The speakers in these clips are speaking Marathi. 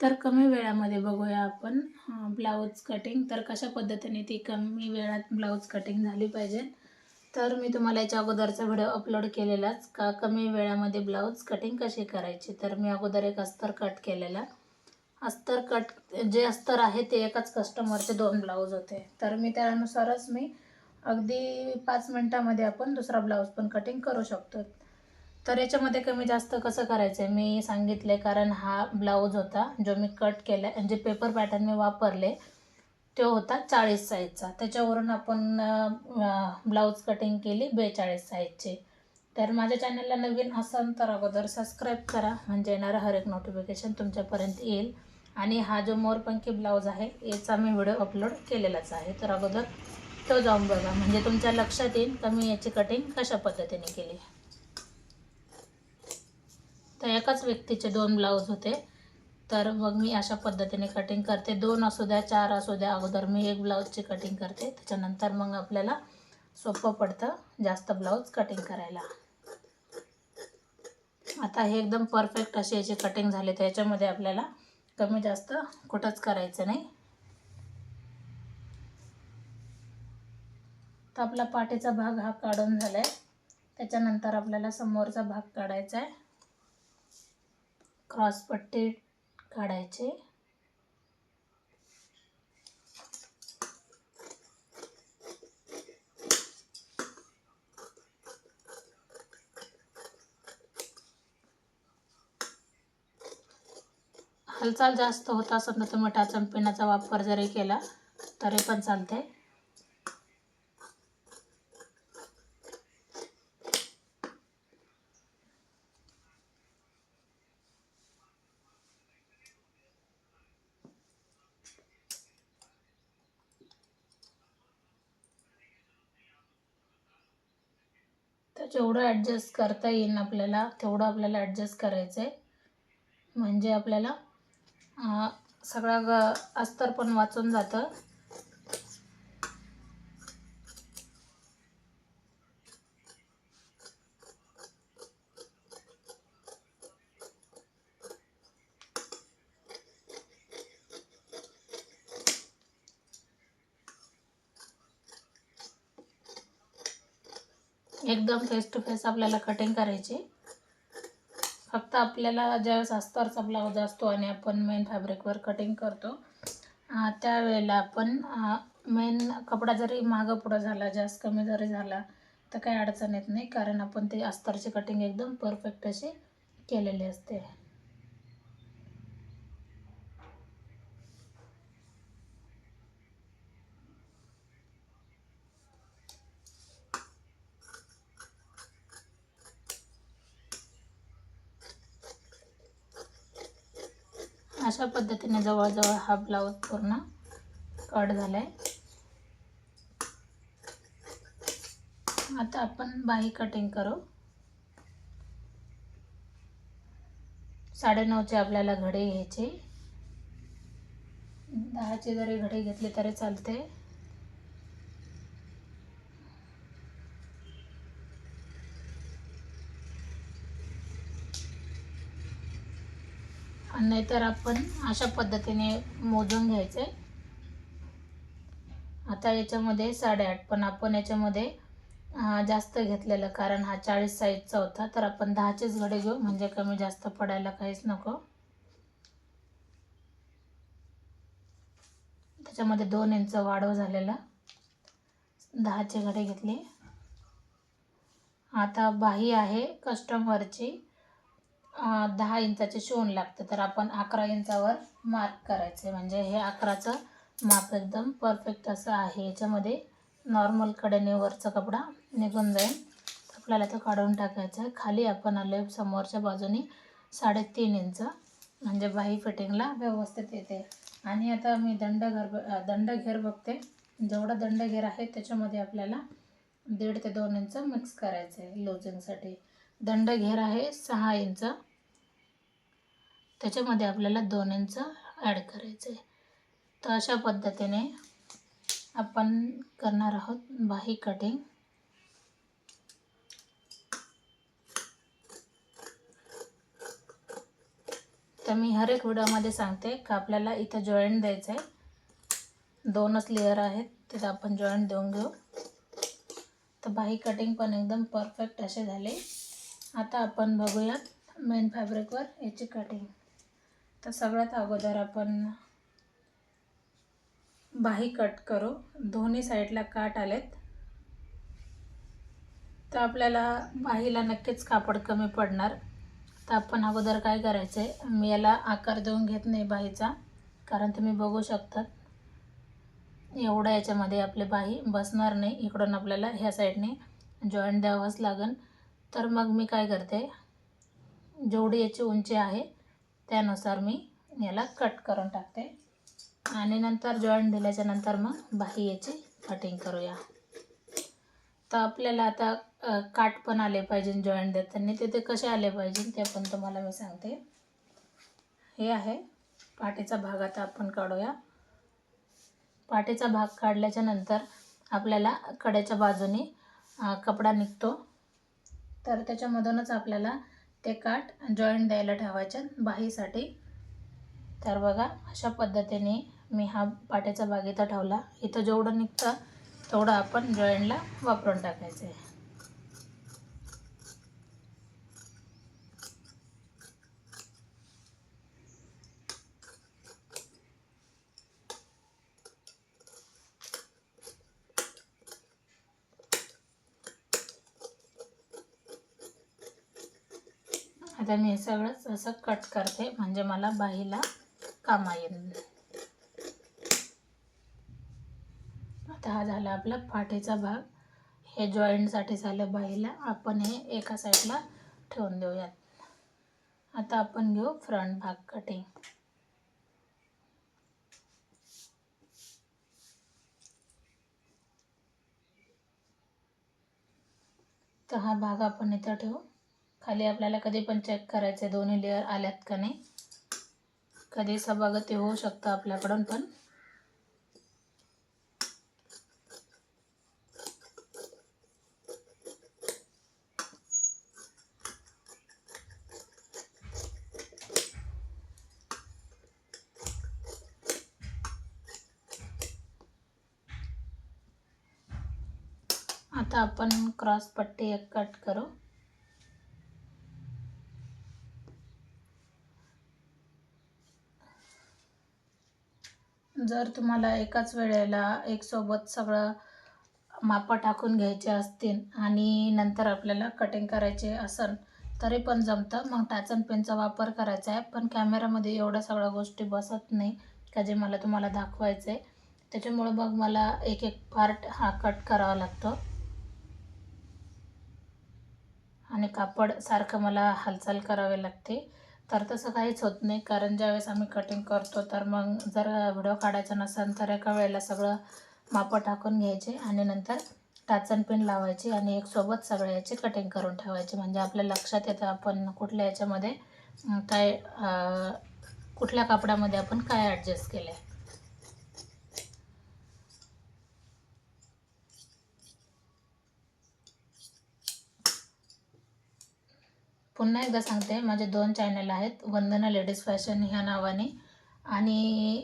तर कमी वेळामध्ये बघूया आपण. ब्लाऊज कटिंग तर कशा पद्धतीने ती कमी वेळात ब्लाऊज कटिंग झाली पाहिजे? तर मी तुम्हाला याच्या अगोदरचा व्हिडिओ अपलोड केलेलाच. का कमी वेळामध्ये ब्लाऊज कटिंग कशी करायची? तर मी अगोदर एक अस्तर कट केलेला. अस्तर कट जे अस्तर आहे ते एकाच कस्टमरचे दोन ब्लाऊज होते. तर मी त्यानुसारच मी अगदी पाच मिनटामध्ये आपण दुसरा ब्लाऊज पण कटिंग करू शकतो. तर याच्यामध्ये कमी जास्त कसं करायचं आहे मी सांगितले कारण हा ब्लाऊज होता जो मी कट केला जे पेपर पॅटर्न मी वापरले तो होता चाळीस साईजचा त्याच्यावरून आपण ब्लाऊज कटिंग केली बेचाळीस साईजची तर माझ्या चॅनलला नवीन असाल तर अगोदर सबस्क्राईब करा म्हणजे येणारं हर एक नोटिफिकेशन तुमच्यापर्यंत येईल. आणि हा जो मोरपंखी ब्लाऊज आहे याचा मी व्हिडिओ अपलोड केलेलाच आहे. तर अगोदर तो जाऊन बघा. म्हणजे तुमच्या लक्षात येईल का मी याची कटिंग कशा पद्धतीने केली. तर एकाच व्यक्तीचे दोन ब्लाऊज होते. तर मग मी अशा पद्धतीने कटिंग करते. दोन असू द्या चार असू द्या अगोदर मी एक ब्लाऊजची कटिंग करते. त्याच्यानंतर मग आपल्याला सोपं पडतं जास्त ब्लाऊज कटिंग करायला. आता हे एकदम परफेक्ट अशी याची कटिंग झाली तर याच्यामध्ये आपल्याला कमी जास्त कुठंच करायचं नाही. तर आपला पाठीचा भाग हा काढून झाला आहे त्याच्यानंतर आपल्याला समोरचा भाग काढायचा आहे. क्रॉसपट्टी काढायचे. हालचाल जास्त होत असेल तर तुम्ही टाचण पिण्याचा वापर जरी केला तरी पण चालते. जेवढं ॲडजस्ट करता येईल आपल्याला तेवढं आपल्याला ॲडजस्ट करायचं आहे म्हणजे आपल्याला सगळा ग अस्तर पण वाचून जातं. एकदम फेस टू फेस आपल्याला कटिंग करायची. फक्त आपल्याला ज्यावेळेस अस्तरचा ब्लाऊज असतो आणि आपण मेन फॅब्रिकवर कटिंग करतो त्यावेळेला आपण मेन कपडा जरी मागं पुढं झाला जास्त कमी जरी झाला तर काही अडचण येत नाही कारण आपण ते अस्तरची कटिंग एकदम परफेक्ट अशी केलेली असते. अशा पद्धतीने जवळजवळ हा ब्लाऊज पूर्ण कट झाला आहे आता आपण बाही कटिंग करू. साडेनऊचे आपल्याला घडे घ्यायचे. दहाची जरी घडे घेतले तरी चालते. नाहीतर आपण अशा पद्धतीने मोजून घ्यायचे. आता याच्यामध्ये साडेआठ पण आपण याच्यामध्ये जास्त घेतलेलं कारण हा चाळीस साईजचा होता तर आपण दहाचेच घडे घेऊ म्हणजे कमी जास्त पडायला काहीच नको. त्याच्यामध्ये दोन इंच वाढव झालेला. दहाचे घडे घेतले. आता बाही आहे कस्टमरची दहा इंचाचे शिवण लागते. तर आपण अकरा इंचावर मार्क करायचे. म्हणजे हे अकराचं माप एकदम परफेक्ट असं आहे. याच्यामध्ये नॉर्मल कडेने वरचा कपडा निघून जाईल. आपल्याला तो काढून टाकायचा आहे. खाली आपण आले समोरच्या बाजूने साडेतीन इंच. म्हणजे बाही फिटिंगला व्यवस्थित येते. आणि आता मी दंड घर दंड घेर बघते. जेवढा दंड घेर आहे त्याच्यामध्ये आपल्याला दीड ते दोन इंच मिक्स करायचं आहे. लोजिंगसाठी दंड घेर आहे सहा इंच. त्याच्यामध्ये आपल्याला दोन इंच ॲड करायचं आहे तर अशा पद्धतीने आपण करणार आहोत बाही कटिंग तर मी हर एक व्हिडिओमध्ये सांगते का आपल्याला इथं जॉईंट द्यायचं आहे दोनच लेअर आहेत तिथं आपण जॉईंट देऊन घेऊ. तर बाही कटिंग पण एकदम परफेक्ट असे झाले. आता आपण बघूयात मेन फॅब्रिकवर याची कटिंग तर सगळ्यात अगोदर आपण बाही कट करू. दोन्ही साईडला काट आलेत. तर आपल्याला बाहीला नक्कीच कापड कमी पडणार. तर आपण अगोदर काय करायचं आहे मी याला आकार देऊन घेत नाही बाहीचा कारण तुम्ही बघू शकतात. एवढं याच्यामध्ये आपले बाही बसणार नाही. इकडून आपल्याला ह्या साईडने जॉईंट द्यावंच लागेल. तर मग मी काय करते? जेवढी याची उंची आहे त्यानुसार मी याला कट करून टाकते. आणि नंतर जॉईंट दिल्याच्या नंतर मग बाही याची कटिंग करूया. तर आपल्याला आता काट पण आले पाहिजे जॉईंट देताना ते ते कसे आले पाहिजे ते पण तुम्हाला मी सांगते. हे आहे पाठीचा भाग. आता आपण काढूया. पाठीचा भाग काढल्याच्या नंतर आपल्याला कड्याच्या बाजूने कपडा निघतो. तर त्याच्यामधूनच आपल्याला ते काठ जॉईंट द्यायला ठेवायचे. बाहीसाठी. तर बघा अशा पद्धतीने मी हा पाट्याचा बागेचा ठेवला. इथं जेवढं निघतं तेवढं आपण जॉईंटला वापरून टाकायचं. आहे आता मी हे सगळंच असं कट करते. म्हणजे मला बाईला कामा येईल आता हा झाला आपला पाठीचा भाग. हे जॉईंटसाठी झालं बाईला. आपण हे एका साईडला ठेवून देऊयात. आता आपण घेऊ फ्रंट भाग कटिंग तर हा भाग आपण इथं ठेवू. खाली आपल्याला कधी पण चेक करायचे दोन्ही लेअर आल्यात का नाही. कधी सभागती होऊ शकतं आपल्याकडून पण. आता आपण क्रॉस पट्टी एक कट करू. जर तुम्हाला एकाच वेळेला एकसोबत सगळं मापं टाकून घ्यायचे असतील आणि नंतर आपल्याला कटिंग करायचे असेल तरी पण जमतं. मग टाचन पेनचा वापर करायचा आहे. पण कॅमेरामध्ये एवढ्या सगळ्या गोष्टी बसत नाही का जे मला तुम्हाला दाखवायचं आहे. त्याच्यामुळं मग मला एक एक पार्ट हा कट करावा लागतो. आणि कापड सारखं मला हालचाल करावी लागते. तर तसं काहीच होत नाही. कारण ज्यावेळेस आम्ही कटिंग करतो तर मग जर व्हिडिओ काढायचा नसेल तर एका वेळेला सगळं मापं टाकून घ्यायचे आणि नंतर टाचन पिन लावायची आणि एक सोबत सगळ्या याची कटिंग करून ठेवायची. म्हणजे आपल्या लक्षात येतं आपण कुठल्या याच्यामध्ये काय कुठल्या कापडामध्ये आपण काय ॲडजस्ट केलं आहे पुन्हा एकदा सांगते माझे दोन चॅनल आहेत वंदना लेडीज फॅशन ह्या नावाने आणि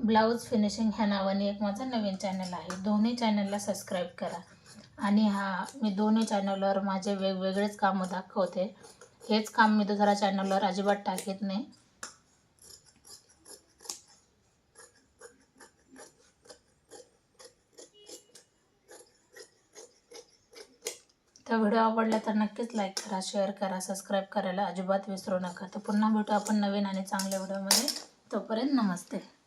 ब्लाऊज फिनिशिंग ह्या नावाने एक माझा नवीन चॅनल आहे. दोन्ही चॅनलला सबस्क्राईब करा. आणि हा मी दोन्ही चॅनलवर माझे वेगवेगळेच कामं दाखवते. हेच काम मी दुसऱ्या चॅनलवर अजिबात टाकत नाही. तर व्हिडिओ आवडला तर नक्कीच लाईक करा शेअर करा सबस्क्राईब करायला अजिबात विसरू नका. तर पुन्हा भेटू आपण नवीन आणि चांगल्या व्हिडिओमध्ये. तोपर्यंत नमस्ते.